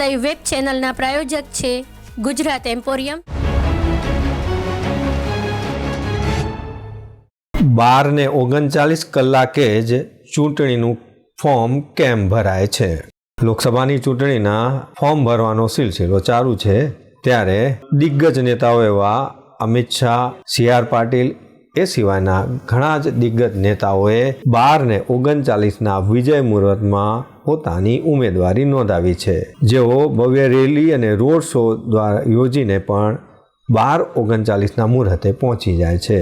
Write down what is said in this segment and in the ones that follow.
Live web ચેનલના પ્રાયોજક છે Gujarat emporium બાર ને ઓગણચાલીસ કલાકે જ ચૂંટણીનું ફોર્મ કેમ ભરાય છે? લોકસભાની ચૂંટણીના ફોર્મ ભરવાનો સિલસિલો ચાલુ છે. ત્યારે દિગ્ગજ નેતાઓ એવા અમિત શાહ, સી આર પાટીલ એ સિવાયના ઘણા જ દિગ્ગજ નેતાઓએ બાર ને ઓગણચાલીસના વિજય મુહૂર્તમાં પોતાની ઉમેદવારી નોંધાવી છે. જેઓ ભવ્ય રેલી અને રોડ શો દ્વારા યોજીને પણ બાર ઓગણચાલીસના મુહૂર્તે પહોંચી જાય છે.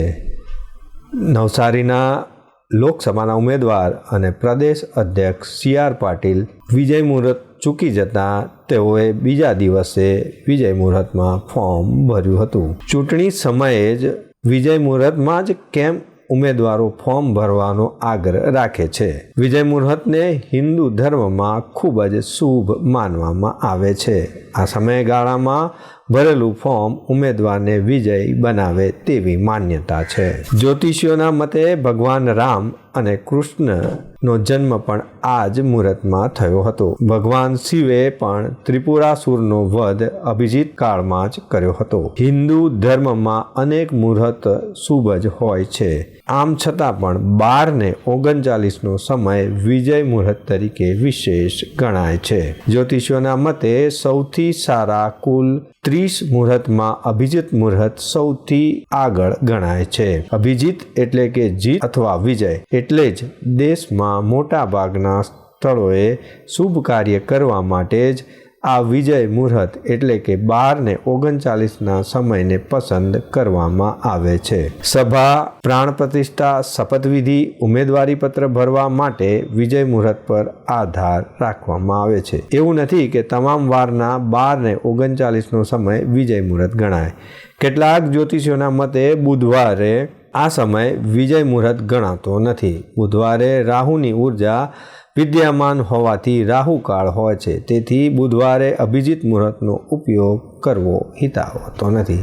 નવસારીના લોકસભાના ઉમેદવાર અને પ્રદેશ અધ્યક્ષ સી આર પાટીલ વિજય મુહૂર્ત ચૂકી જતા તેઓએ બીજા દિવસે વિજય મુહૂર્તમાં ફોર્મ ભર્યું હતું. ચૂંટણી સમયે જ વિજય મુહૂર્તમાં જ કેમ ઉમેદવારો ફોર્મ ભરવાનો આગ્રહ રાખે છે. વિજય મુહૂર્તને હિન્દુ ધર્મમાં ખૂબ જ શુભ માનવામાં આવે છે. આ સમયગાળામાં ભરેલું ફોર્મ ઉમેદવારને વિજય બનાવે તેવી માન્યતા છે. જ્યોતિષીઓના મતે ભગવાન રામ અને કૃષ્ણનો જન્મ પણ આ જ મુહૂર્તમાં થયો હતો. ભગવાન શિવે પણ ત્રિપુરાસુરનો વધ અભિજીત કાળમાં જ કર્યો હતો. હિન્દુ ધર્મમાં અનેક મુહૂર્ત શુભ જ હોય છે. આમ છતાં પણ બાર ને ઓગણચાલીસનો સમય વિજય મુહૂર્ત તરીકે વિશેષ ગણાય છે. જ્યોતિષીઓના મતે સૌથી સારા કુલ ત્રીસ મુહૂર્તમાં અભિજીત મુહૂર્ત સૌથી આગળ ગણાય છે. અભિજીત એટલે કે જીત અથવા વિજય એટલે જ દેશમાં મોટાભાગના સ્થળોએ શુભ કાર્ય કરવા માટે જ આ વિજય મુહૂર્ત એટલે કે બાર ને ઓગણચાલીસના સમયને પસંદ કરવામાં આવે છે. સભા, પ્રાણ પ્રતિષ્ઠા શપથવિધિ ઉમેદવારી પત્ર ભરવા માટે વિજય મુહૂર્ત પર આધાર રાખવામાં આવે છે. એવું નથી કે તમામ વારના બાર ને ઓગણચાલીસનો સમય વિજય મુહૂર્ત ગણાય. કેટલાક જ્યોતિષીઓના મતે બુધવારે આ સમય વિજય મુહૂર્ત ગણાતો નથી. બુધવારે રાહુની ઊર્જા વિદ્યમાન હોવાથી રાહુકાળ હોય છે. તેથી બુધવારે અભિજીત મુહૂર્તનો ઉપયોગ કરવો હિતાવ હોતો નથી.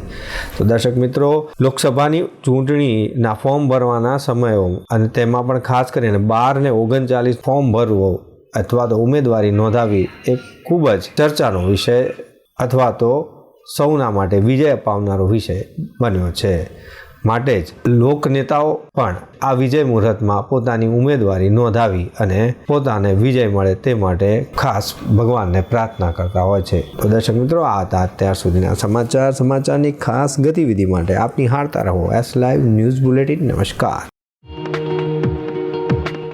તો દર્શક મિત્રો, લોકસભાની ચૂંટણીના ફોર્મ ભરવાના સમયો અને તેમાં પણ ખાસ કરીને બાર ને ઓગણચાલીસ ફોર્મ ભરવો અથવા તો ઉમેદવારી નોંધાવી એ ખૂબ જ ચર્ચાનો વિષય અથવા તો સૌના માટે વિજય અપાવનારો વિષય બન્યો છે. માટે જ લોકનેતાઓ પણ આ વિજય મુહૂર્તમાં પોતાની ઉમેદવારી નોંધાવી અને પોતાને વિજય મળે તે માટે ખાસ ભગવાનને પ્રાર્થના કરતા હોય છે. તો દર્શક મિત્રો, આ હતા અત્યાર સુધીના સમાચાર. સમાચારની ખાસ ગતિવિધિ માટે આપની હારતા રહો. એસ લાઈવ ન્યૂઝ બુલેટિન નમસ્કાર.